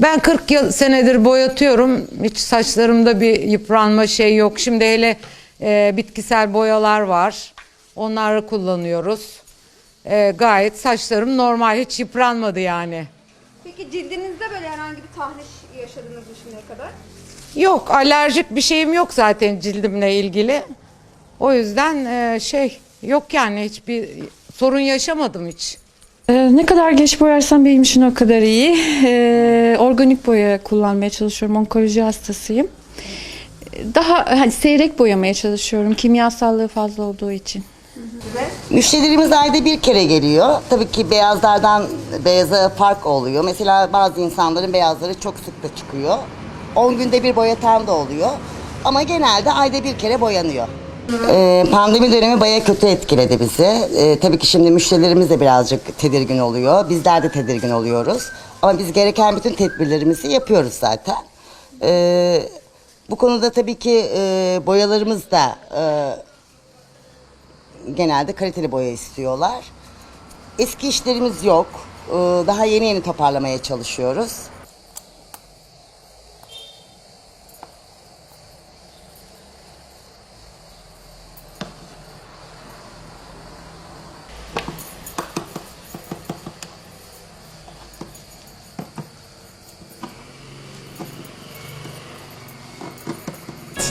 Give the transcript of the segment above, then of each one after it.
Ben 40 yıl senedir boyatıyorum. Hiç saçlarımda bir yıpranma şey yok. Şimdi hele e, bitkisel boyalar var. Onları kullanıyoruz. E, gayet saçlarım normal. Hiç yıpranmadı yani. Peki cildinizde böyle herhangi bir tahriş yaşadınız mı şimdiye kadar? Yok alerjik bir şeyim yok zaten cildimle ilgili. O yüzden e, şey yok yani hiçbir sorun yaşamadım hiç. Ee, ne kadar geç boyarsam benim için o kadar iyi. Ee, organik boya kullanmaya çalışıyorum. Onkoloji hastasıyım. Daha hani seyrek boyamaya çalışıyorum. Kimyasallığı fazla olduğu için. Müşterilerimiz ayda bir kere geliyor. Tabii ki beyazlardan beyaza fark oluyor. Mesela bazı insanların beyazları çok sık da çıkıyor. 10 günde bir boyatan da oluyor. Ama genelde ayda bir kere boyanıyor. Ee, pandemi dönemi bayağı kötü etkiledi bizi. Ee, tabii ki şimdi müşterilerimiz de birazcık tedirgin oluyor. Bizler de tedirgin oluyoruz. Ama biz gereken bütün tedbirlerimizi yapıyoruz zaten. Ee, bu konuda tabii ki e, boyalarımız da e, genelde kaliteli boya istiyorlar. Eski işlerimiz yok. Ee, Daha yeni yeni toparlamaya çalışıyoruz.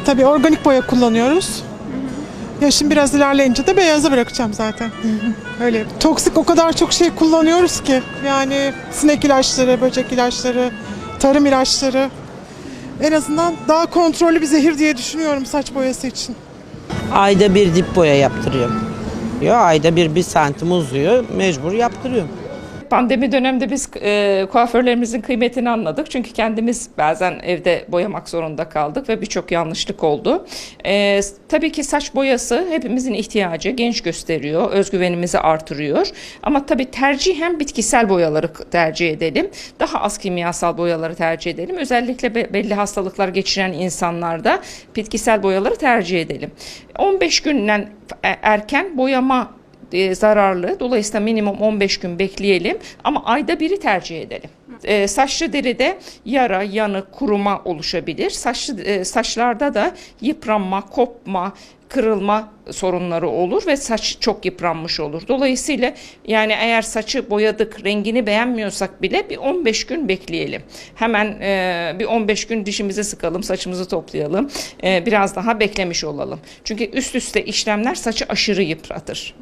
Tabii organik boya kullanıyoruz. Yaşım biraz ilerleyince de beyaza bırakacağım zaten. Öyle. Toksik o kadar çok şey kullanıyoruz ki. Yani sinek ilaçları, böcek ilaçları, tarım ilaçları. En azından daha kontrollü bir zehir diye düşünüyorum saç boyası için. Ayda bir dip boya yaptırıyorum. Ya ayda bir bir santim uzuyor, mecbur yaptırıyorum. Pandemi döneminde biz e, kuaförlerimizin kıymetini anladık. Çünkü kendimiz bazen evde boyamak zorunda kaldık ve birçok yanlışlık oldu. E, tabii ki saç boyası hepimizin ihtiyacı, genç gösteriyor, özgüvenimizi artırıyor. Ama tabii tercihen bitkisel boyaları tercih edelim. Daha az kimyasal boyaları tercih edelim. Özellikle be- belli hastalıklar geçiren insanlarda bitkisel boyaları tercih edelim. 15 günden e- erken boyama e, zararlı. Dolayısıyla minimum 15 gün bekleyelim ama ayda biri tercih edelim. E, saçlı deride yara, yanık, kuruma oluşabilir. Saçlı e, saçlarda da yıpranma, kopma, kırılma sorunları olur ve saç çok yıpranmış olur. Dolayısıyla yani eğer saçı boyadık, rengini beğenmiyorsak bile bir 15 gün bekleyelim. Hemen e, bir 15 gün dişimizi sıkalım, saçımızı toplayalım. E, biraz daha beklemiş olalım. Çünkü üst üste işlemler saçı aşırı yıpratır.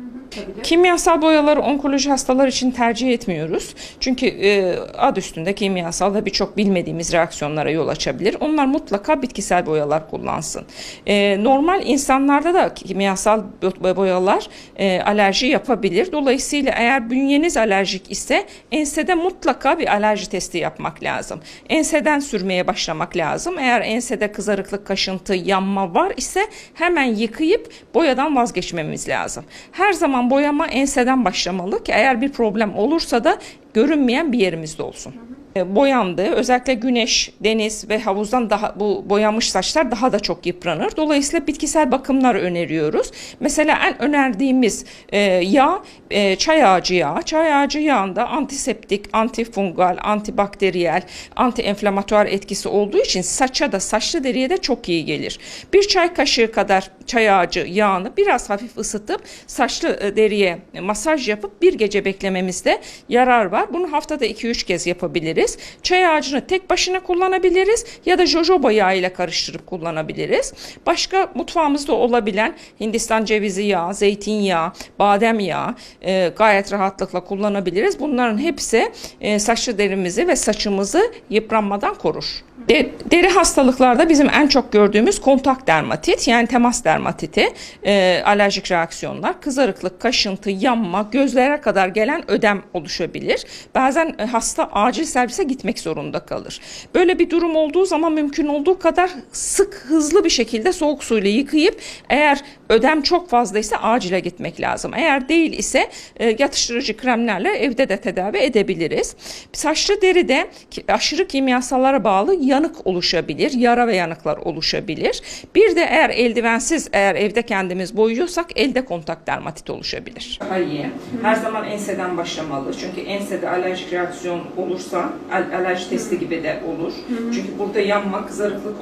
Kimyasal boyaları onkoloji hastalar için tercih etmiyoruz. Çünkü e, ad üstünde kimyasal ve birçok bilmediğimiz reaksiyonlara yol açabilir. Onlar mutlaka bitkisel boyalar kullansın. E, normal insanlarda da kimyasal bo- boyalar e, alerji yapabilir. Dolayısıyla eğer bünyeniz alerjik ise ensede mutlaka bir alerji testi yapmak lazım. Enseden sürmeye başlamak lazım. Eğer ensede kızarıklık, kaşıntı, yanma var ise hemen yıkayıp boyadan vazgeçmemiz lazım. Her zaman boyama enseden başlamalı ki eğer bir problem olursa da görünmeyen bir yerimizde olsun. E, Boyandı. Özellikle güneş, deniz ve havuzdan daha bu boyanmış saçlar daha da çok yıpranır. Dolayısıyla bitkisel bakımlar öneriyoruz. Mesela en önerdiğimiz e, yağ e, çay ağacı yağı. Çay ağacı yağında antiseptik, antifungal, antibakteriyel, antienflamatuar etkisi olduğu için saça da saçlı deriye de çok iyi gelir. Bir çay kaşığı kadar çay ağacı yağını biraz hafif ısıtıp saçlı e, deriye masaj yapıp bir gece beklememizde yarar var. Bunu haftada 2-3 kez yapabiliriz. Çay ağacını tek başına kullanabiliriz ya da jojoba yağı ile karıştırıp kullanabiliriz. Başka mutfağımızda olabilen Hindistan cevizi yağı, zeytinyağı, badem yağı e, gayet rahatlıkla kullanabiliriz. Bunların hepsi e, saçlı derimizi ve saçımızı yıpranmadan korur. De- deri hastalıklarda bizim en çok gördüğümüz kontak dermatit yani temas dermatiti, e, alerjik reaksiyonlar, kızarıklık, kaşıntı, yanma, gözlere kadar gelen ödem oluşabilir. Bazen e, hasta acil servise gitmek zorunda kalır. Böyle bir durum olduğu zaman mümkün olduğu kadar sık, hızlı bir şekilde soğuk suyla yıkayıp eğer ödem çok fazlaysa acile gitmek lazım. Eğer değil ise e, yatıştırıcı kremlerle evde de tedavi edebiliriz. Saçlı deride aşırı kimyasallara bağlı yanık oluşabilir, yara ve yanıklar oluşabilir. Bir de eğer eldivensiz eğer evde kendimiz boyuyorsak elde kontak dermatit oluşabilir. Daha iyi. Her zaman enseden başlamalı. Çünkü ensede alerjik reaksiyon olursa al- alerji testi gibi de olur. Çünkü burada yanma, kızarıklık